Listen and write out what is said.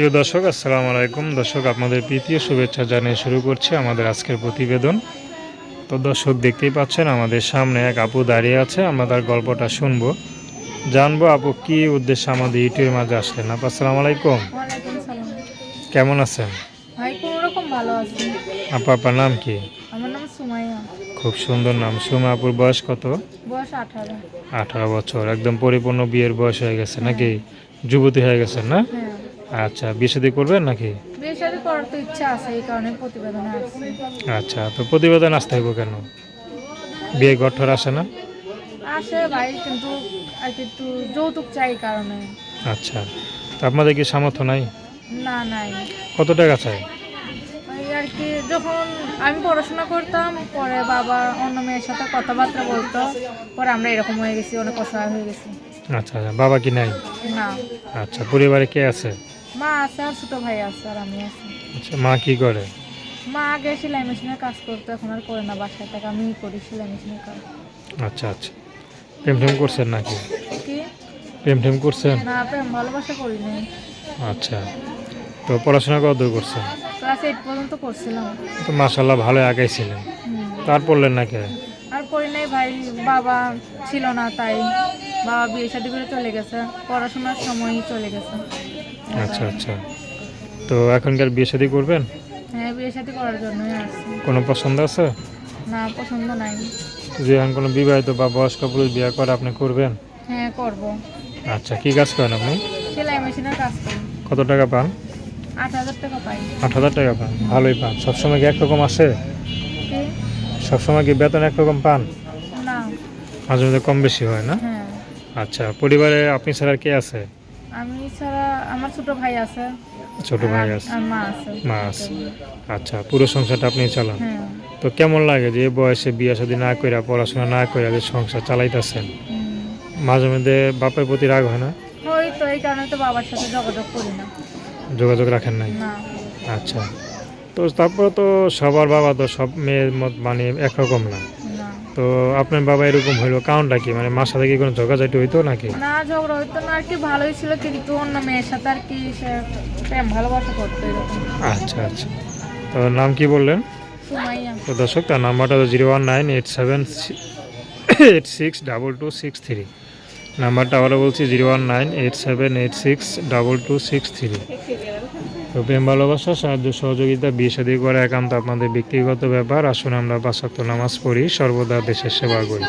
প্রিয় দর্শক আসসালামু আলাইকুম। দর্শক আপনাদের প্রীতীয় শুভেচ্ছা জানিয়ে শুরু করছি আমাদের আজকের প্রতিবেদন। তো দর্শক দেখতেই পাচ্ছেন আমাদের সামনে এক আপু দাঁড়িয়ে আছে আমরা তার গল্পটা শুনব। জানব আপু কি উদ্দেশ্যে আমাদের ইউটিউবের মাঝে আসলেন? আপু আসসালামু আলাইকুম। কেমন আছেন? ভাই কোনো রকম ভালো আছি। আপু আপনার নাম কি? আমার নাম সুমাইয়া। খুব সুন্দর নাম। সুমা আপুর বয়স কত? বয়স আঠারো। আঠারো বছর। একদম পরিপূর্ণ বিয়ের বয়স হয়ে গেছে নাকি? যুবতী হয়ে গেছেন না? হ্যাঁ। আচ্ছা বিয়ে শাদী করবেন নাকি? বিয়ে শাদী করার তো ইচ্ছা আছে এই কারণে প্রতিবেদনে আসছি আচ্ছা তো প্রতিবেদন আসতে হইব কেন? বিয়ে গঠর আসে না? আসে ভাই কিন্তু আর একটু যৌতুক চাই কারণে। আচ্ছা তো আপনাদের কি সামর্থ্য নাই? না নাই। কত টাকা চাই? আর কি যখন আমি পড়াশোনা করতাম পরে বাবা অন্য মেয়ের সাথে কথাবার্তা বলতো পরে আমরা এরকম হয়ে গেছি অনেক অসহায় হয়ে গেছি। আচ্ছা আচ্ছা বাবা কি নাই? না। আচ্ছা পরিবারে কে আছে? মা আছে আর ছোটো ভাই আছে আর আমি আছি। আচ্ছা মা কি করে? মা আগে সেলাই মেশিনের কাজ করতো এখন আর করে না বাসায় থেকে আমি করি সেলাই মেশিনের কাজ। আচ্ছা আচ্ছা। প্রেম টেম করছেন নাকি? কি? প্রেম টেম করছেন? না প্রেম ভালোবাসা করিনি আচ্ছা। তো পড়াশোনা কত দূর করছেন? ক্লাস এইট পর্যন্ত করছিলাম। তো মাসাল্লাহ ভালো আগাইছিলেন। তার পড়লেন না কে আর নাই ভাই বাবা ছিল না তাই বাবা বিয়ে শাদী করে চলে গেছে পড়াশোনার সময়ই চলে গেছে। আচ্ছা আচ্ছা। তো এখনকার বিয়ে শাদী করবেন? হ্যাঁ বিয়ে শাদী করার জন্যই আসছি। কোনো পছন্দ আছে? না পছন্দ নাই। যে এখন কোনো বিবাহিত বা বয়স্ক পুরুষ বিয়ে করে আপনি করবেন? হ্যাঁ করব। আচ্ছা কি কাজ করেন আপনি? সেলাই মেশিনের কাজ করি। কত টাকা পান? আট হাজার টাকা পাই। আট হাজার টাকা পান ভালোই পান। সবসময় কি একরকম আসে? সবসময় কি বেতন একরকম পান? মাঝে মাঝে কম বেশি হয় না? হ্যাঁ। আচ্ছা পরিবারে আপনি ছাড়া কে আছে? আমি ছাড়া আমার ছোট ভাই আছে। ছোট ভাই আছে। মা আছে। আচ্ছা পুরো সংসারটা আপনি চালান? হ্যাঁ। তো কেমন লাগে যে বয়সে বিয়ে শাদী না কইরা পড়াশোনা না কইরা যে সংসার চালাইতেছেন। মাঝে মধ্যে বাপের প্রতি রাগ হয় না? ওই তো এই কারণে তো বাবার সাথে যোগাযোগ করি না। যোগাযোগ রাখেন নাই? আচ্ছা। তো তারপরে তো সবার বাবা তো সব মেয়ের মত মানে একরকম না। তো আপনার বাবা এরকম হইল কারণটা কি? মানে মার সাথে কি কোনো ঝগড়াঝাটি হইতো নাকি? না ঝগড়া হইতো না আর কি ভালোই ছিল কিন্তু অন্য মেয়ের সাথে আর কি প্রেম ভালোবাসা করতো এরকম। আচ্ছা আচ্ছা। তো নাম কি বললেন? তো দর্শক তার নাম্বারটা zero one nine eight seven eight six double two six three. নাম্বারটা আবারও বলছি zero one nine eight seven eight six double two six three. তো প্রেম, ভালোবাসা, সাহায্য, সহযোগিতা, বিয়ে শাদী করা একান্ত আপনাদের ব্যক্তিগত ব্যাপার। আসুন আমরা বাসাত্ম নামাজ পড়ি, সর্বদা দেশের সেবা করি।